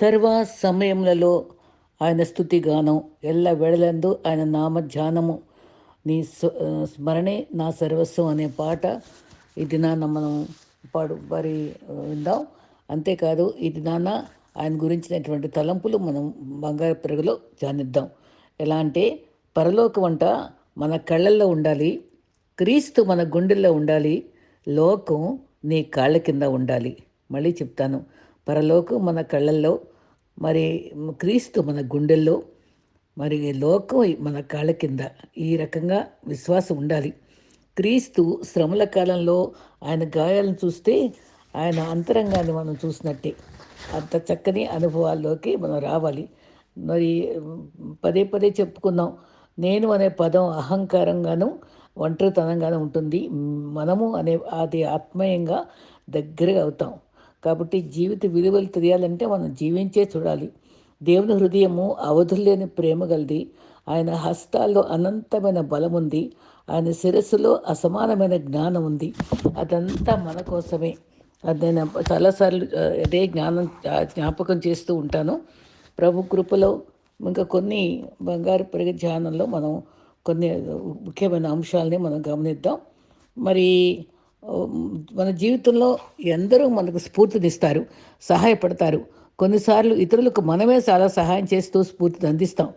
సర్వ సమయములలో ఆయన స్థుతి గానం ఎల్ల వెడలందు ఆయన నామ ధ్యానము నీ స్మరణే నా సర్వస్వం అనే పాట ఇది నాన్న మనం పాడు మరి విందాం. అంతేకాదు ఇది నాన్న ఆయన గురించినటువంటి తలంపులు మనం బంగారు పెరుగులో ధ్యానిద్దాం ఎలా అంటే పరలోక వంట మన కళ్ళల్లో ఉండాలి క్రీస్తు మన గుండెల్లో ఉండాలి లోకం నీ కాళ్ళ కింద ఉండాలి. మళ్ళీ చెప్తాను. పరలోకం మన కళ్ళల్లో మరి క్రీస్తు మన గుండెల్లో మరి లోకం మన కాళ్ళ కింద ఈ రకంగా విశ్వాసం ఉండాలి. క్రీస్తు శ్రమల కాలంలో ఆయన గాయాలను చూస్తే ఆయన అంతరంగాన్ని మనం చూసినట్టే. అంత చక్కని అనుభవాల్లోకి మనం రావాలి. మరి పదే పదే చెప్పుకున్నాం నేను అనే పదం అహంకారంగాను ఒంటరితనంగాను ఉంటుంది. మనము అనే అది ఆత్మీయంగా దగ్గరగా అవుతాం. కాబట్టి జీవిత విలువలు తెలియాలంటే మనం జీవించే చూడాలి. దేవుని హృదయము అవధుల్లేని ప్రేమ గలది. ఆయన హస్తాల్లో అనంతమైన బలం ఉంది. ఆయన శిరస్సులో అసమానమైన జ్ఞానం ఉంది. అదంతా మన కోసమే. అది నేను చాలాసార్లు అదే జ్ఞానం జ్ఞాపకం చేస్తూ ఉంటాను. ప్రభు కృపలో ఇంకా కొన్ని బంగారు పెరిగే ధ్యానంలో మనం కొన్ని ముఖ్యమైన అంశాలని మనం గమనిద్దాం. మరి మన జీవితంలో ఎందరూ మనకు స్ఫూర్తినిస్తారు సహాయపడతారు. కొన్నిసార్లు ఇతరులకు మనమే చాలా సహాయం చేస్తూ స్ఫూర్తిని అందిస్తాం.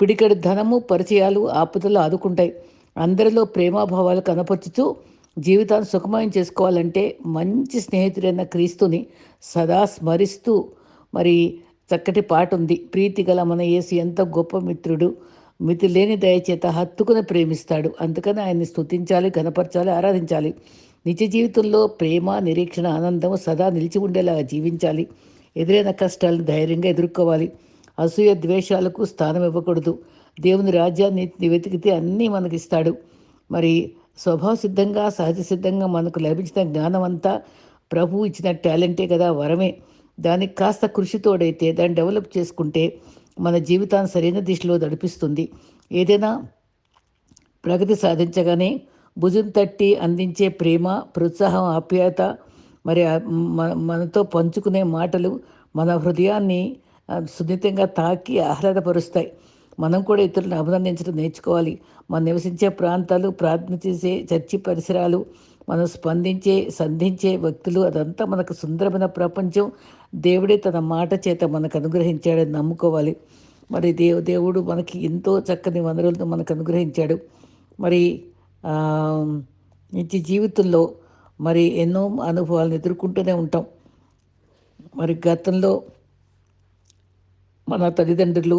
పిడికడి ధనము పరిచయాలు ఆపదలు ఆదుకుంటాయి. అందరిలో ప్రేమాభావాలు కనపరుచుతూ జీవితాన్ని సుఖమయం చేసుకోవాలంటే మంచి స్నేహితుడైన క్రీస్తుని సదా స్మరిస్తూ మరి చక్కటి పాట ఉంది. ప్రీతి గల మన యేసు ఎంత గొప్ప మిత్రుడు. మితి లేని దయచేత హత్తుకుని ప్రేమిస్తాడు. అందుకని ఆయన్ని స్తుతించాలి గనపరచాలి ఆరాధించాలి. నిజ జీవితంలో ప్రేమ నిరీక్షణ ఆనందం సదా నిలిచి ఉండేలాగా జీవించాలి. ఎదురైన కష్టాలను ధైర్యంగా ఎదుర్కోవాలి. అసూయ ద్వేషాలకు స్థానం ఇవ్వకూడదు. దేవుని రాజ్యాన్ని వెతికితే అన్నీ మనకిస్తాడు. మరి స్వభావ సిద్ధంగా సహజ సిద్ధంగా మనకు లభించిన జ్ఞానం అంతా ప్రభు ఇచ్చిన టాలెంటే కదా వరమే. దానికి కాస్త కృషి తోడైతే దాన్ని డెవలప్ చేసుకుంటే మన జీవితాన్ని సరైన దిశలో నడిపిస్తుంది. ఏదైనా ప్రగతి సాధించగానే భుజం తట్టి అందించే ప్రేమ ప్రోత్సాహం ఆప్యాయత మరి మన- మనతో పంచుకునే మాటలు మన హృదయాన్ని సున్నితంగా తాకి ఆహ్లాదపరుస్తాయి. మనం కూడా ఇతరులను అభినందించడం నేర్చుకోవాలి. మనం నివసించే ప్రాంతాలు ప్రార్థన చేసే చర్చి పరిసరాలు మనం స్పందించే సంధించే వ్యక్తులు అదంతా మనకు సుందరమైన ప్రపంచం. దేవుడే తన మాట చేత మనకు అనుగ్రహించాడని నమ్ముకోవాలి. మరి దేవు దేవుడు మనకి ఎంతో చక్కని వనరులను మనకు అనుగ్రహించాడు. మరి నిత్య జీవితంలో మరి ఎన్నో అనుభవాలను ఎదుర్కొంటూనే ఉంటాం. మరి గతంలో మన తల్లిదండ్రులు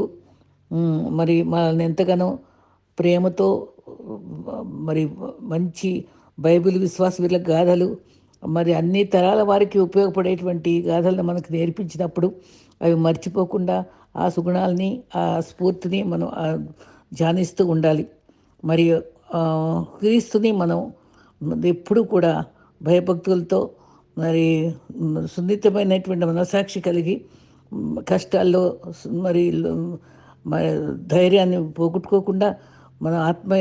మరి మనల్ని ఎంతగానో ప్రేమతో మరి మంచి బైబిల్ విశ్వాస వీళ్ళ గాథలు మరి అన్ని తరాల వారికి ఉపయోగపడేటువంటి గాథలను మనకు నేర్పించినప్పుడు అవి మర్చిపోకుండా ఆ సుగుణాలని ఆ స్ఫూర్తిని మనం ధ్యానిస్తూ ఉండాలి. మరియు క్రీస్తుని మనం ఎప్పుడు కూడా భయభక్తులతో మరి సున్నితమైనటువంటి మనసాక్షి కలిగి కష్టాల్లో మరి ధైర్యాన్ని పోగొట్టుకోకుండా మన ఆత్మ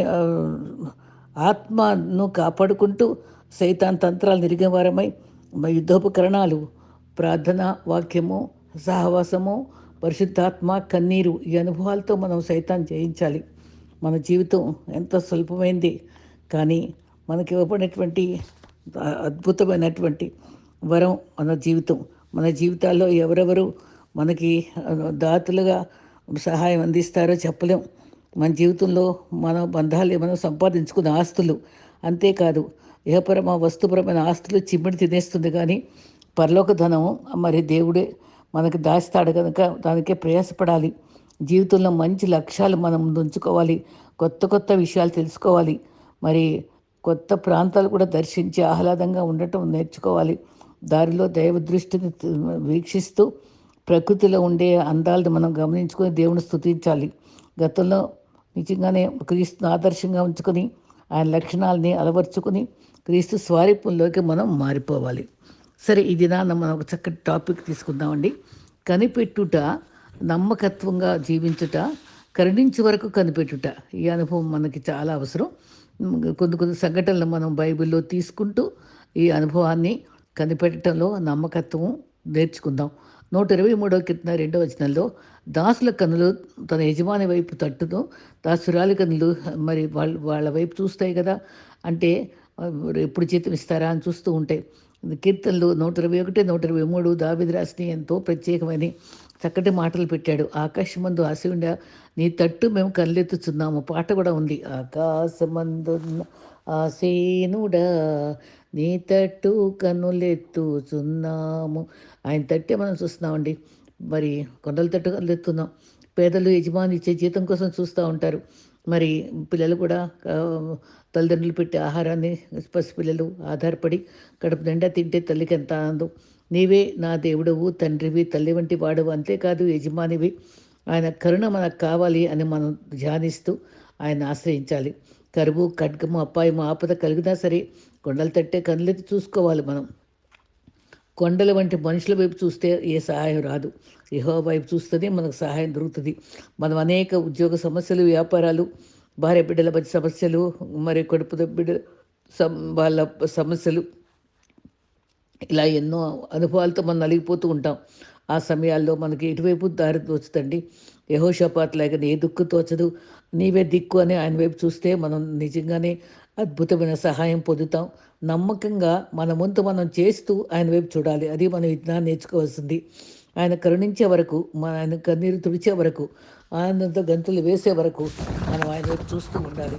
ఆత్మను కాపాడుకుంటూ సైతాన్ తంత్రాలు నిరిగేవారమై యుద్ధోపకరణాలు ప్రార్థన వాక్యము సహవాసము పరిశుద్ధాత్మ కన్నీరు ఈ అనుభవాలతో మనం సైతాన్ జయించాలి. మన జీవితం ఎంత స్వల్పమైంది కానీ మనకి ఇవ్వబడినటువంటి అద్భుతమైనటువంటి వరం మన జీవితం. మన జీవితాల్లో ఎవరెవరు మనకి దాతలుగా సహాయం అందిస్తారో చెప్పలేం. మన జీవితంలో మన బంధాలు మనం సంపాదించుకున్న ఆస్తులు అంతేకాదు ఇహపరమ వస్తుపరమైన ఆస్తులు చిమ్మిడి తినేస్తుంది. కానీ పరలోక ధనం మరి దేవుడే మనకి దాస్తాడు కనుక దానికే ప్రయాసపడాలి. జీవితంలో మంచి లక్ష్యాలు మనం ఉంచుకోవాలి. కొత్త కొత్త విషయాలు తెలుసుకోవాలి. మరి కొత్త ప్రాంతాలు కూడా దర్శించి ఆహ్లాదంగా ఉండటం నేర్చుకోవాలి. దారిలో దైవ దృష్టిని వీక్షిస్తూ ప్రకృతిలో ఉండే అందాలను మనం గమనించుకొని దేవుని స్థుతించాలి గతంలో నిజంగానే క్రీస్తుని ఆదర్శంగా ఉంచుకొని ఆయన లక్షణాలని అలవర్చుకొని క్రీస్తు స్వారూప్యంలోకి మనం మారిపోవాలి. సరే ఇది నా మనం ఒక చక్కటి టాపిక్ తీసుకుందామండి. కనిపెట్టుట నమ్మకత్వంగా జీవించుట కరుణించి వరకు కనిపెట్టుట. ఈ అనుభవం మనకి చాలా అవసరం. కొన్ని కొన్ని సంఘటనలు మనం బైబిల్లో తీసుకుంటూ ఈ అనుభవాన్ని కనిపెట్టడంలో నమ్మకత్వం నేర్చుకుందాం. నూట ఇరవై మూడవ కింద రెండవ వచనంలో దాసుల కనులు తన యజమాని వైపు తట్టును దాసురాలి కనులు మరి వాళ్ళ వాళ్ళ వైపు చూస్తాయి కదా. అంటే ఎప్పుడు జీతం ఇస్తారా అని చూస్తూ ఉంటాయి కీర్తనలు నూట ఇరవై ఒకటి నూట ఇరవై మూడు దావిద్రాసిని ఎంతో ప్రత్యేకమైన చక్కటి మాటలు పెట్టాడు. ఆకాశమందు ఆశయుండ నీ తట్టు మేము కళ్ళెత్తుచున్నాము. పాట కూడా ఉంది. ఆకాశమందున్న ఆసేనుడా నీ తట్టు కన్నులెత్తుచున్నాము ఆయన తట్టే మనం చూస్తున్నామండి. మరి కొండల తట్టు కళ్ళెత్తున్నాం పేదలు యజమాని ఇచ్చే జీతం కోసం చూస్తూ ఉంటారు. మరి పిల్లలు కూడా తల్లిదండ్రులు పెట్టే ఆహారాన్ని పసిపిల్లలు ఆధారపడి కడుపు నిండా తింటే తల్లికి ఎంత ఆనందం. నీవే నా దేవుడవు తండ్రివి తల్లి వంటి వాడవు అంతేకాదు యజమానివి. ఆయన కరుణ మనకు కావాలి అని మనం ధ్యానిస్తూ ఆయన ఆశ్రయించాలి. కరువు ఖడ్గము అపాయము ఆపద కలిగినా సరే కొండలు తట్టే కనులెత్తి చూసుకోవాలి మనం. కొండల వంటి మనుషుల వైపు చూస్తే ఏ సహాయం రాదు. యహో వైపు చూస్తేనే మనకు సహాయం దొరుకుతుంది. మనం అనేక ఉద్యోగ సమస్యలు వ్యాపారాలు భార్య బిడ్డల మధ్య సమస్యలు మరి కొడుపు బిడ్డ వాళ్ళ సమస్యలు ఇలా ఎన్నో అనుభవాలతో మనం నలిగిపోతూ ఉంటాం. ఆ సమయాల్లో మనకి ఎటువైపు దారి తోచుతండి యహోషపాత్ లేక ఏ దిక్కు తోచదు? నీవే దిక్కు అని ఆయన వైపు చూస్తే మనం నిజంగానే అద్భుతమైన సహాయం పొందుతాం. నమ్మకంగా మన వంతు మనం చేస్తూ ఆయన వైపు చూడాలి. అది మనం విజ్ఞానం నేర్చుకోవాల్సింది. ఆయన కరుణించే వరకు మన ఆయన కన్నీరు తుడిచే వరకు ఆనందంతో గంతులు వేసే వరకు మనం ఆయన వైపు చూస్తూ ఉండాలి.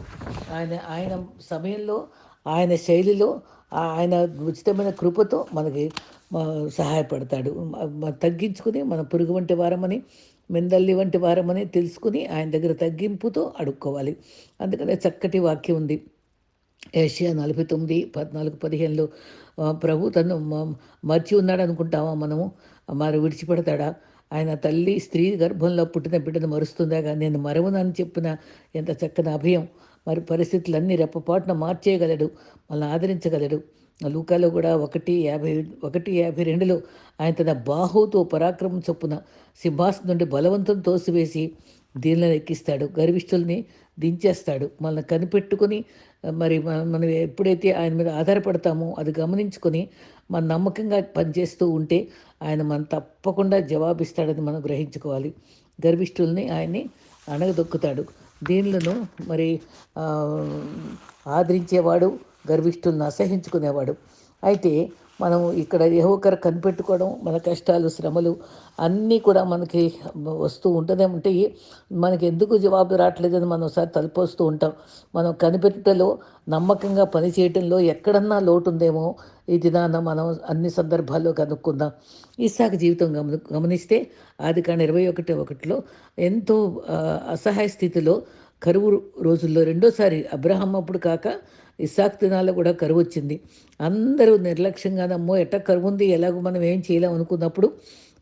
ఆయన ఆయన సమయంలో ఆయన శైలిలో ఆయన ఉచితమైన కృపతో మనకి సహాయపడతాడు. తగ్గించుకుని మన పురుగు వంటి వారమని మెందల్లి వంటి వారమని తెలుసుకుని ఆయన దగ్గర తగ్గింపుతో అడుక్కోవాలి. అందుకనే చక్కటి వాక్యం ఉంది. ఏషియా నలభై తొమ్మిది పద్నాలుగు పదిహేనులో ప్రభు తను మర్చి ఉన్నాడు అనుకుంటామా మనము? మరి విడిచిపెడతాడా? ఆయన తల్లి స్త్రీ గర్భంలో పుట్టిన బిడ్డను మరుస్తుందా? నేను మరవనని చెప్పిన ఎంత చక్కని అభయం. మరి పరిస్థితులన్నీ రెప్పపాటున మార్చేయగలడు మనల్ని ఆదరించగలడు. లూకాలో కూడా ఒకటి యాభై ఒకటి యాభై రెండులో ఆయన తన బాహుతో పరాక్రమం చొప్పున సింహాసనం నుండి బలవంతం తోసివేసి దీనిని ఎక్కిస్తాడు గర్విష్ఠుల్ని దించేస్తాడు. మనల్ని కనిపెట్టుకొని మరి మనం ఎప్పుడైతే ఆయన మీద ఆధారపడతామో అది గమనించుకొని మన నమ్మకంగా పనిచేస్తూ ఉంటే ఆయన మనం తప్పకుండా జవాబిస్తాడని మనం గ్రహించుకోవాలి. గర్విష్ఠుల్ని ఆయన్ని అణగదొక్కుతాడు. దీనిలను మరి ఆదరించేవాడు గర్విష్ఠుల్ని అసహించుకునేవాడు. అయితే మనం ఇక్కడ ఏవోకర కనిపెట్టుకోవడం మన కష్టాలు శ్రమలు అన్నీ కూడా మనకి వస్తూ ఉంటూనే ఉంటాయి. మనకి ఎందుకు జవాబు రావట్లేదని మనం ఒకసారి తలపోస్తూ ఉంటాం. మనం కనిపెట్టలో నమ్మకంగా పనిచేయటంలో ఎక్కడన్నా లోటు ఉందేమో ఈ దినాన మనం అన్ని సందర్భాల్లో కనుక్కుందాం. ఇసాక జీవితం గమని గమనిస్తే ఆది కానీ ఇరవై ఒకటి ఒకటిలో ఎంతో అసహాయ స్థితిలో కరువు రోజుల్లో రెండోసారి అబ్రహం అప్పుడు కాక ఇసాక్ దినాల్లో కూడా కరువు వచ్చింది అందరూ నిర్లక్ష్యంగా అమ్మో ఎట్ట కరువు ఉంది ఎలాగో మనం ఏం చేయలేం అనుకున్నప్పుడు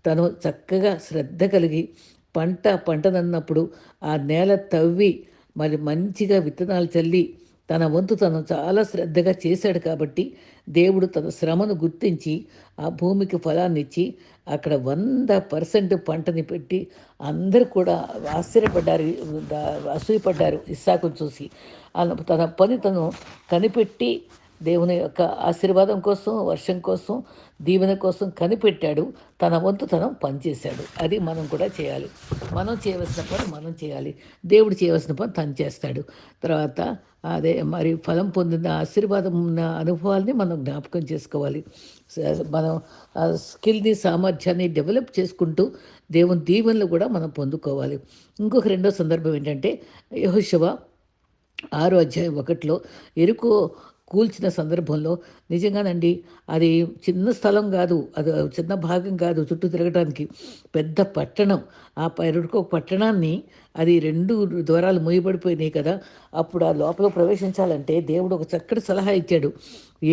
తను చక్కగా శ్రద్ధ కలిగి పంట పంటనన్నప్పుడు ఆ నేల తవ్వి మరి మంచిగా విత్తనాలు చల్లి తన వంతు తను చాలా శ్రద్ధగా చేశాడు కాబట్టి దేవుడు తన శ్రమను గుర్తించి ఆ భూమికి ఫలాన్ని ఇచ్చి అక్కడ వంద పర్సెంట్ పంటని పెట్టి అందరూ కూడా ఆశ్చర్యపడ్డారు అసూయపడ్డారు ఇస్సాకును చూసి. తన పని తను కనిపెట్టి దేవుని యొక్క ఆశీర్వాదం కోసం వర్షం కోసం దీవెన కోసం కనిపెట్టాడు. తన వంతు తనం పనిచేశాడు. అది మనం కూడా చేయాలి. మనం చేయవలసిన పని మనం చేయాలి. దేవుడు చేయవలసిన పని తను చేస్తాడు. తర్వాత అదే మరి ఫలం పొందిన ఆశీర్వాదం ఉన్న అనుభవాల్ని మనం జ్ఞాపకం చేసుకోవాలి. మనం స్కిల్ని సామర్థ్యాన్ని డెవలప్ చేసుకుంటూ దేవుని దీవెనలు కూడా మనం పొందుకోవాలి. ఇంకొక రెండో సందర్భం ఏంటంటే యెహోషువ ఆరో అధ్యాయం ఒకటిలో ఎరుకు కూల్చిన సందర్భంలో నిజంగానండి అది చిన్న స్థలం కాదు అది చిన్న భాగం కాదు చుట్టూ తిరగడానికి పెద్ద పట్టణం. ఆ ఎరుకు పట్టణాన్ని అది రెండు ద్వారాలు మూయబడిపోయినాయి కదా అప్పుడు ఆ లోపల ప్రవేశించాలంటే దేవుడు ఒక చక్కటి సలహా ఇచ్చాడు.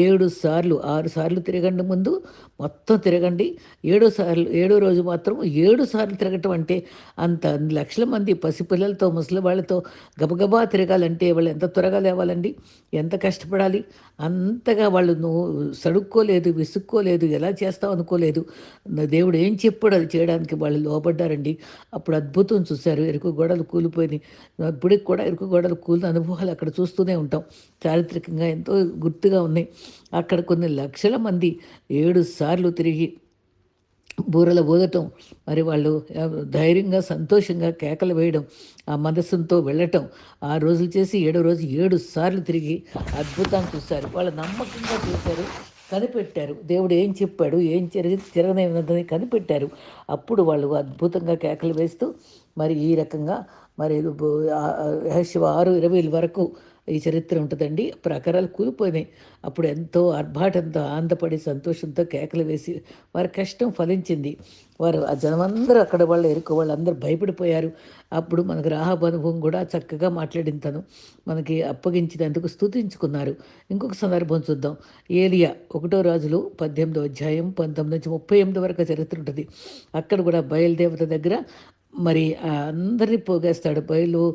ఏడు సార్లు ఆరు సార్లు తిరగండి ముందు మొత్తం తిరగండి. ఏడో సార్లు ఏడో రోజు మాత్రం ఏడు సార్లు తిరగటం అంటే అంత లక్షల మంది పసిపిల్లలతో ముసలి వాళ్ళతో గబగబా తిరగాలంటే వాళ్ళు ఎంత త్వరగా లేవాలండి? ఎంత కష్టపడాలి? అంతగా వాళ్ళు నువ్వు సడుక్కోలేదు విసుక్కోలేదు ఎలా చేస్తావు అనుకోలేదు. దేవుడు ఏం చెప్పాడు అది చేయడానికి వాళ్ళు లోపడ్డారండి అప్పుడు అద్భుతం చూశారు. ఎరుకు గోడలు కూలిపోయినాయి. ఇప్పటికి కూడా ఇరుకు గోడలు కూలిన అనుభవాలు అక్కడ చూస్తూనే ఉంటాం. చారిత్రకంగా ఎంతో గుర్తుగా ఉన్నాయి. అక్కడ కొన్ని లక్షల మంది ఏడు సార్లు తిరిగి బూరల ఊదటం మరి వాళ్ళు ధైర్యంగా సంతోషంగా కేకలు వేయడం ఆ మనస్సుతో వెళ్ళటం ఆ రోజులు చేసి ఏడో రోజు ఏడు సార్లు తిరిగి అద్భుతాన్ని చూశారు. వాళ్ళు నమ్మకంగా చూశారు. కనిపెట్టారు. దేవుడు ఏం చెప్పాడు? ఏం జరిగి జరగనేదని కనిపెట్టారు. అప్పుడు వాళ్ళు అద్భుతంగా కేకలు వేస్తూ మరి ఈ రకంగా మరి శివ ఆరు ఇరవై వరకు ఈ చరిత్ర ఉంటుందండి. ప్రకారాలు కూలిపోయినాయి. అప్పుడు ఎంతో ఆర్భాటంతో ఆనందపడి సంతోషంతో కేకలు వేసి వారి కష్టం ఫలించింది. వారు ఆ జనమందరూ అక్కడ వాళ్ళు ఎరుకు వాళ్ళందరూ భయపడిపోయారు. అప్పుడు మనకు రాహబ్ అనుభవం కూడా చక్కగా మాట్లాడిన తను. మనకి అప్పగించినందుకు స్తుతించుకున్నారు. ఇంకొక సందర్భం చూద్దాం. ఏలియా ఒకటో రాజులు పద్దెనిమిదో అధ్యాయం పంతొమ్మిది నుంచి ముప్పై ఎనిమిది వరకు చరిత్ర ఉంటుంది. అక్కడ కూడా బయలుదేవత దగ్గర మరి అందరినీ పోగేస్తాడు. బయలు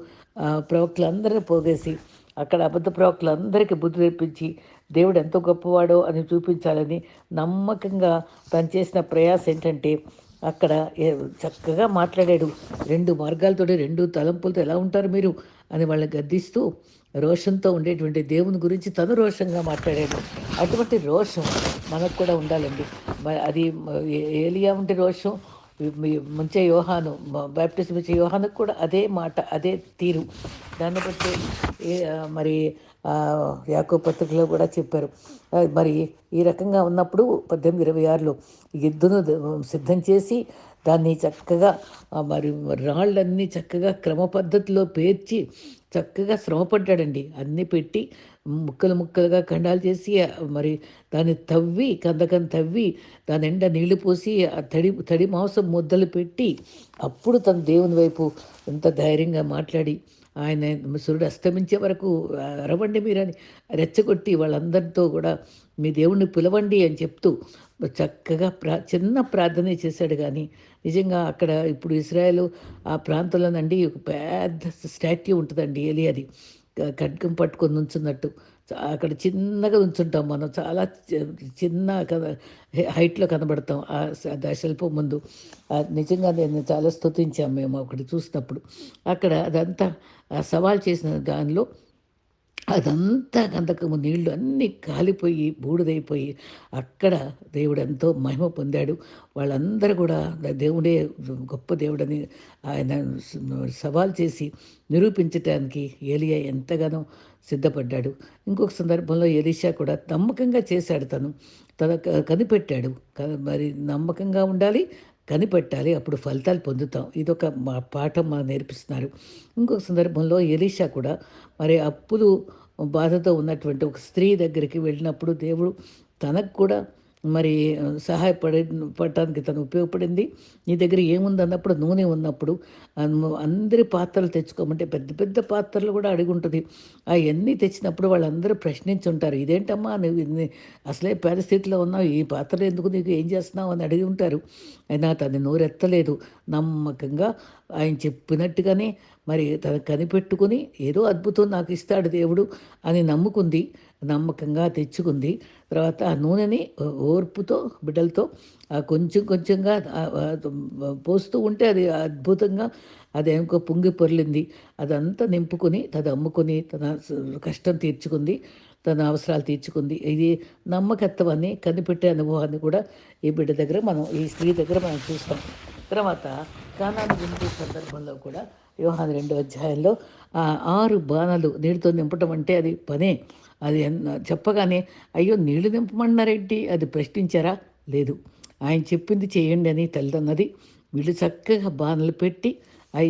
ప్రవక్తలు అందరినీ పోగేసి అక్కడ అబద్ధ ప్రవక్తలందరికీ బుద్ధి తెప్పించి దేవుడు ఎంత గొప్పవాడో అని చూపించాలని నమ్మకంగా తను చేసిన ప్రయాస ఏంటంటే అక్కడ చక్కగా మాట్లాడాడు. రెండు మార్గాలతో రెండు తలంపులతో ఎలా ఉంటారు మీరు? అని వాళ్ళని గద్దిస్తూ రోషంతో ఉండేటువంటి దేవుని గురించి తను రోషంగా మాట్లాడాడు. అటువంటి రోషం మనకు కూడా ఉండాలండి. అది ఏలియా ఉంటే రోషం మీ- ముంచే యోహాను బ్యాప్టిజం ఇచ్చే యోహానికి కూడా అదే మాట అదే తీరు. దాన్ని బట్టి మరి యాకో పత్రికలో కూడా చెప్పారు. మరి ఈ రకంగా ఉన్నప్పుడు పద్దెనిమిది ఇరవై ఆరులో ఎద్దును సిద్ధం చేసి దాన్ని చక్కగా మరి రాళ్ళన్నీ చక్కగా క్రమ పద్ధతిలో పేర్చి చక్కగా శ్రమపడ్డాడండి. అన్నీ పెట్టి ముక్కలు ముక్కలుగా ఖండాలు చేసి మరి దాన్ని తవ్వి కందకం తవ్వి దాని ఎండ నీళ్ళు పోసి ఆ తడి తడి మాంసం ముద్దలు పెట్టి అప్పుడు తన దేవుని వైపు ఎంత ధైర్యంగా మాట్లాడి ఆయన సూర్యుడు అస్తమించే వరకు అరవండి మీరని రెచ్చగొట్టి వాళ్ళందరితో కూడా మీ దేవుణ్ణి పిలవండి అని చెప్తూ చక్కగా ప్రా చిన్న ప్రార్థన చేశాడు. కానీ నిజంగా అక్కడ ఇప్పుడు ఇస్రాయేల్ ఆ ప్రాంతంలోనండి ఒక పెద్ద స్టాట్యూ ఉంటుందండి ఏలి అది ఖడ్గం పట్టుకొని నుంచున్నట్టు అక్కడ చిన్నగా ఉంచుంటాం మనం. చాలా చిన్న హైట్లో కనబడతాం ఆ శిల్పం ముందు. నిజంగా నేను చాలా స్తుతించాం మేము అక్కడ చూసినప్పుడు. అక్కడ అదంతా సవాల్ చేసిన దానిలో అదంతా గంధకము నీళ్ళు అన్నీ కాలిపోయి బూడిదైపోయి అక్కడ దేవుడు ఎంతో మహిమ పొందాడు. వాళ్ళందరూ కూడా దేవుడే గొప్ప దేవుడని ఆయన సవాల్ చేసి నిరూపించటానికి ఏలియా ఎంతగానో సిద్ధపడ్డాడు. ఇంకొక సందర్భంలో ఎలీషా కూడా నమ్మకంగా చేశాడు తను. తన కనిపెట్టాడు. మరి నమ్మకంగా ఉండాలి కనిపెట్టాలి అప్పుడు ఫలితాలు పొందుతాం. ఇదొక మా పాఠం మాకు నేర్పిస్తున్నారు. ఇంకొక సందర్భంలో ఎలీషా కూడా మరి అప్పులు బాధతో ఉన్నటువంటి ఒక స్త్రీ దగ్గరికి వెళ్ళినప్పుడు దేవుడు తనకు కూడా మరి సహాయపడే పడటానికి తను ఉపయోగపడింది. నీ దగ్గర ఏముంది అన్నప్పుడు నూనె ఉన్నప్పుడు అందరి పాత్రలు తెచ్చుకోమంటే పెద్ద పెద్ద పాత్రలు కూడా అడిగి ఉంటుంది. అవన్నీ తెచ్చినప్పుడు వాళ్ళందరూ ప్రశ్నించుంటారు ఇదేంటమ్మా నువ్వు అసలే పరిస్థితిలో ఉన్నావు ఈ పాత్రలు ఎందుకు నీకు ఏం చేస్తున్నావు? అని అడిగి ఉంటారు. అయినా తను నోరెత్తలేదు. నమ్మకంగా ఆయన చెప్పినట్టుగానే మరి తను కనిపెట్టుకుని ఏదో అద్భుతం నాకు ఇస్తాడు దేవుడు అని నమ్ముకుంది. నమ్మకంగా తెచ్చుకుంది. తర్వాత ఆ నూనెని ఓర్పుతో బిడ్డలతో కొంచెం కొంచెంగా పోస్తూ ఉంటే అది అద్భుతంగా అది ఇంకో పొంగి పొర్లింది. అదంతా నింపుకొని తను అమ్ముకొని తన కష్టం తీర్చుకుంది తన అవసరాలు తీర్చుకుంది. ఇది నమ్మకత్వాన్ని కనిపెట్టే అనుభవాన్ని కూడా ఈ బిడ్డ దగ్గర మనం ఈ స్త్రీ దగ్గర మనం చూస్తాం. తర్వాత కానాను విందు సందర్భంలో కూడా యోహాన్ రెండో అధ్యాయంలో ఆ ఆరు బాణాలు నీటితో నింపటం అంటే అది పనే. అది చెప్పగానే అయ్యో నీళ్ళు నింపమన్నారెడ్డి అది ప్రశ్నించారా? లేదు. ఆయన చెప్పింది చేయండి అని తల్లిదన్నది వీళ్ళు చక్కగా బాణలు పెట్టి అవి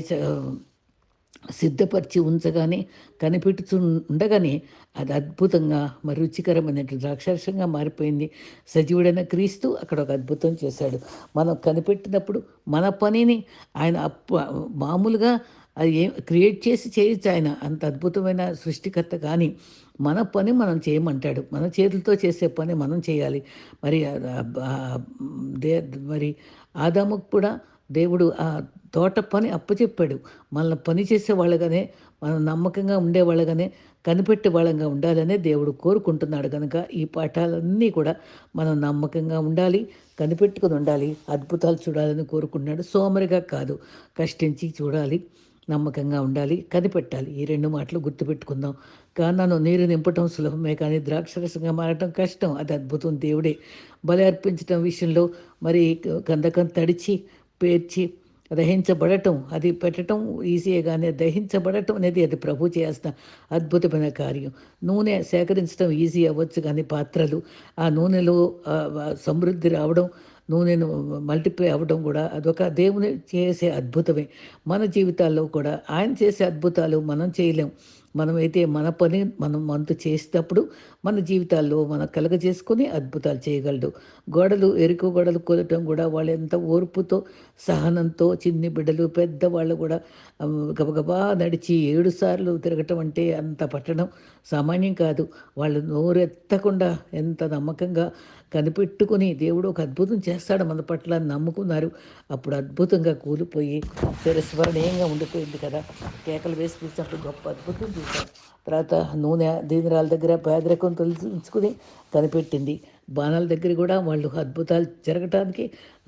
సిద్ధపరిచి ఉంచగానే కనిపెట్టుచు ఉండగానే అది అద్భుతంగా మరి రుచికరమైన ద్రాక్షరసంగా మారిపోయింది. సజీవుడైన క్రీస్తు అక్కడ ఒక అద్భుతం చేశాడు. మనం కనిపెట్టినప్పుడు మన పనిని ఆయన అప్ప మామూలుగా అది ఏం క్రియేట్ చేసి చేయొచ్చు ఆయన. అంత అద్భుతమైన సృష్టికర్త కానీ మన పని మనం చేయమంటాడు. మన చేతులతో చేసే పని మనం చేయాలి. మరి దే మరి ఆదాముకు కూడా దేవుడు ఆ తోట పని అప్పచెప్పాడు. మనల్ని పని చేసే వాళ్ళగానే మనం నమ్మకంగా ఉండేవాళ్ళగానే కనిపెట్టే వాళ్ళంగా ఉండాలనే దేవుడు కోరుకుంటున్నాడు కనుక ఈ పాఠాలన్నీ కూడా మనం నమ్మకంగా ఉండాలి కనిపెట్టుకుని ఉండాలి అద్భుతాలు చూడాలని కోరుకుంటున్నాడు. సోమరిగా కాదు కష్టించి చూడాలి. నమ్మకంగా ఉండాలి కనిపెట్టాలి ఈ రెండు మాటలు గుర్తుపెట్టుకుందాం. కానాను నీరు నింపటం సులభమే కానీ ద్రాక్షరసంగా మారటం కష్టం. అది అద్భుతం. దేవుడే బలి అర్పించటం విషయంలో మరి కందకం తడిచి పేర్చి దహించబడటం. అది పెట్టడం ఈజీయే కానీ దహించబడటం అనేది అది ప్రభు చేయాల్సిన అద్భుతమైన కార్యం. నూనె సేకరించడం ఈజీ అవ్వచ్చు కానీ పాత్రలు. ఆ నూనెలో సమృద్ధి రావడం నూనెను మల్టిప్లై అవ్వడం కూడా అదొక దేవుని చేసే అద్భుతమే. మన జీవితాల్లో కూడా ఆయన చేసే అద్భుతాలు మనం చేయలేం. మనమైతే మన పని మనం వంతు చేసేటప్పుడు మన జీవితాల్లో మనం కలగజేసుకుని అద్భుతాలు చేయగలడు. గోడలు ఎరుకు గోడలు కూలటం కూడా వాళ్ళు ఎంత ఓర్పుతో సహనంతో చిన్ని బిడ్డలు పెద్దవాళ్ళు కూడా గబగబా నడిచి ఏడు సార్లు తిరగటం అంటే అంత పట్టడం సామాన్యం కాదు. వాళ్ళు నోరెత్తకుండా ఎంత నమ్మకంగా కనిపెట్టుకుని దేవుడు ఒక అద్భుతం చేస్తాడు మన పట్ల నమ్ముకున్నారు. అప్పుడు అద్భుతంగా కూలిపోయి చిరస్మరణీయంగా ఉండిపోయింది కదా. కేకలు వేసి చూసినప్పుడు గొప్ప అద్భుతం చూశారు తర్వాత నూనె దీనిరాల దగ్గర పేదరికం తొలగించుకుని కనిపెట్టింది. బాణాల దగ్గర కూడా వాళ్ళు అద్భుతాలు జరగటానికి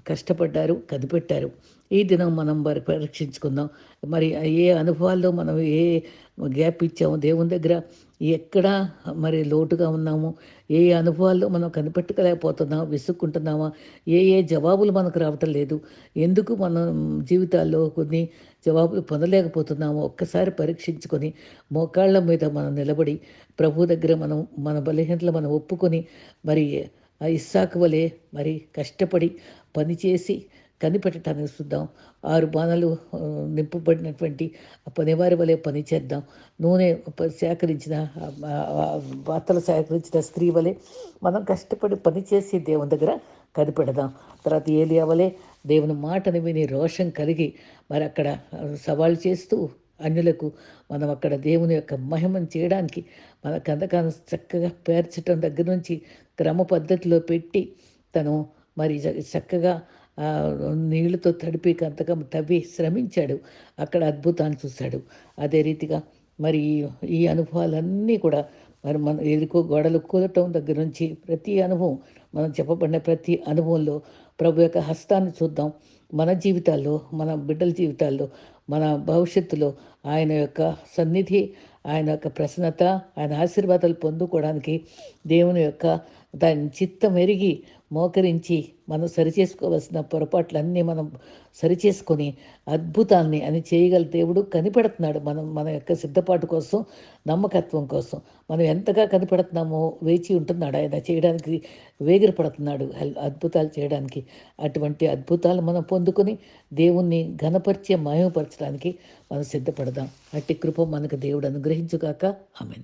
కష్టపడ్డారు కనిపెట్టారు. ఈ దినం మనం మరి పరీక్షించుకుందాం. మరి ఏ అనుభవాల్లో మనం ఏ గ్యాప్ ఇచ్చాము దేవుని దగ్గర ఎక్కడ మరి లోటుగా ఉన్నాము ఏ అనుభవాల్లో మనం కనిపెట్టుకోలేకపోతున్నాము విసుక్కుంటున్నామా ఏ ఏ జవాబులు మనకు రావటం లేదు. ఎందుకు మనం జీవితాల్లో కొన్ని జవాబులు పొందలేకపోతున్నామో ఒక్కసారి పరీక్షించుకొని మోకాళ్ళ మీద మనం నిలబడి ప్రభు దగ్గర మనం మన బలహీనతలు మనం ఒప్పుకొని మరి ఇస్సాకు వలె మరి కష్టపడి పనిచేసి కనిపెట్టడానికి చూద్దాం. ఆరు బాణలు నింపబడినటువంటి పనివారి వలె పని చేద్దాం. నూనె సేకరించిన వార్తలు సేకరించిన స్త్రీ వలె మనం కష్టపడి పనిచేసి దేవుని దగ్గర కనిపెడదాం. తర్వాత ఏలియా వలె దేవుని మాటను విని రోషం కలిగి మరి అక్కడ సవాల్ చేస్తూ అన్యులకు మనం అక్కడ దేవుని యొక్క మహిమను చేయడానికి మన కందకాన్ని చక్కగా పేర్చడం దగ్గర నుంచి క్రమ పద్ధతిలో పెట్టి తను మరి చక్కగా నీళ్ళతో తడిపి కంతకం తవ్వి శ్రమించాడు. అక్కడ అద్భుతాన్ని చూశాడు. అదే రీతిగా మరి ఈ అనుభవాలన్నీ కూడా మరి మన ఎదుర్కో గోడలు కూలటం దగ్గర నుంచి ప్రతి అనుభవం మనం చెప్పబడిన ప్రతి అనుభవంలో ప్రభు యొక్క హస్తాన్ని చూద్దాం. మన జీవితాల్లో మన బిడ్డల జీవితాల్లో మన భవిష్యత్తులో ఆయన యొక్క సన్నిధి ఆయన యొక్క ప్రసన్నత ఆయన ఆశీర్వాదాలు పొందుకోవడానికి దేవుని యొక్క దాని చిత్తం ఎరిగి మోకరించి మనం సరిచేసుకోవాల్సిన పొరపాట్లన్నీ మనం సరిచేసుకొని అద్భుతాన్ని అని చేయగల దేవుడు కనిపెడుతున్నాడు మనం మన యొక్క సిద్ధపాటు కోసం నమ్మకత్వం కోసం. మనం ఎంతగా కనిపెడుతున్నామో వేచి ఉంటున్నాడు. ఆయన చేయడానికి వేగిరపడుతున్నాడు అద్భుతాలు చేయడానికి. అటువంటి అద్భుతాలు మనం పొందుకొని దేవుణ్ణి ఘనపరిచే మయమపరచడానికి మనం సిద్ధపడదాం. అట్టి కృప మనకు దేవుడు అనుగ్రహించుగాక. ఆమెన్.